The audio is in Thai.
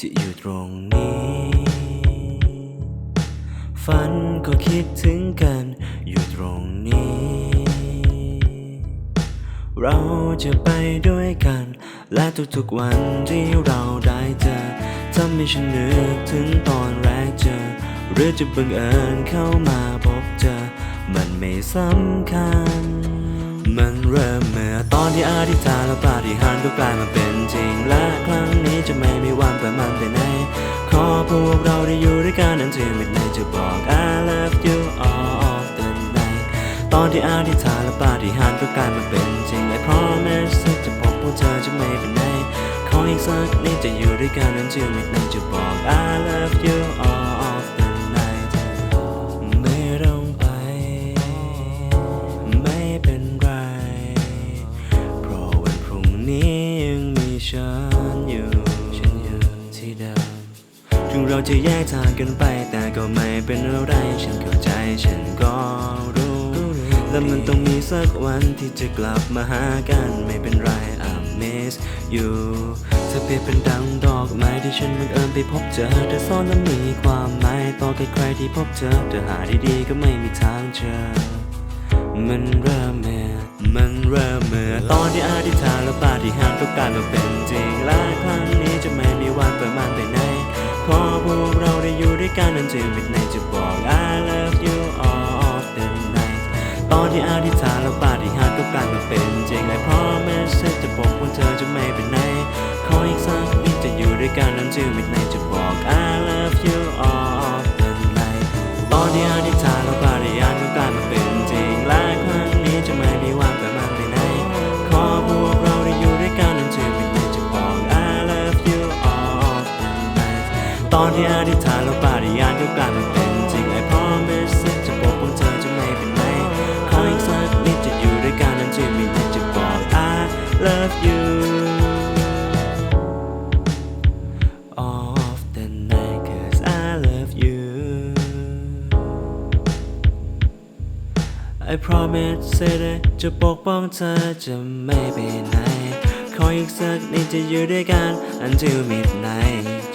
จะอยู่ตรงนี้ ฝันก็คิดถึงกันอยู่ตรงนี้ เราจะไปด้วยกัน และทุกๆวันที่เราได้เจอทำให้ฉันนึกถึงตอนแรกเจอ หรือจะบังเอิญเข้ามาพบเจอ มันไม่สำคัญ มันเริ่มเมื่อตอนที่อธิษฐานแล้วปาฏิหาริย์ก็กลายมาเป็นจริง และครั้งนี้จะไม่มีวันปิดมันไปไหนขอพวกเราได้อยู่ด้วยกันนั้นที่มิดในจะบอก I love you all of the night ตอนที่อธิษฐานและปาฏิหาริย์ก็กลายมาเป็นจริง I promise จะพบพวกเธอจะไม่ไปไหนขออีกสักนิดจะอยู่ด้วยกันนั้นที่มิดในจะบอก I love you all ถึงเราจะแยกทางกันไป แต่ก็ไม่เป็นอะไร ฉันเข้าใจฉันก็รู้ และมันต้องมีสักวันที่จะกลับมาหากันไม่เป็นไร I miss you เธอเปรียบเป็นดังดอกไม้ที่ฉันบังเอิญไปพบเจอเธอซ่อนและมีความหมายต่อใครๆที่พบเจอเธอหาดีๆก็ไม่มีทางเจอมันเริ่มเมื่อมันเริ่มเมื่อตอนที่อธิษฐานแล้วปาฏิหาริย์ก็กลายมาเป็นจริงและครั้งนี้จะไม่มีวันเปิดมันไปไหน กันนั้นจะมิดในจะบอก I love you all of the night ตอนที่อาธิษฐานแล้วปาฏิหาริย์ก็กลายมาเป็นจริง I promise จะบอกว่าเธอจะไม่ไปไหนขออีกสักนิดจะอยู่ด้วยกันนั้นจะมิดในจะบอก I love you all of the night ตอนที่อาธิษฐานแล้วปาฏิหาริย์ก็กลายมาเป็นจริงและครั้งนี้จะไม่มีวันเปิดมันไปไหนขอพวกเราได้อยู่ด้วยกันนั้นจะมิดในจะบอก I love you all of the night ตอนที่อธิษฐานแล้วปาฏิหา ก็กลายมาเป็นจริง I promise จะบอกว่าเธอจะไม่เป็นไหนขออีกสักนิดจะอยู่ด้วยกันนั้นจะมิดในจะบอก I love you of the night cause I love you I promise เสร็จจะปกป้องเธอจะไม่ไปไหนขออีกสักนิดจะอยู่ด้วยกัน until midnight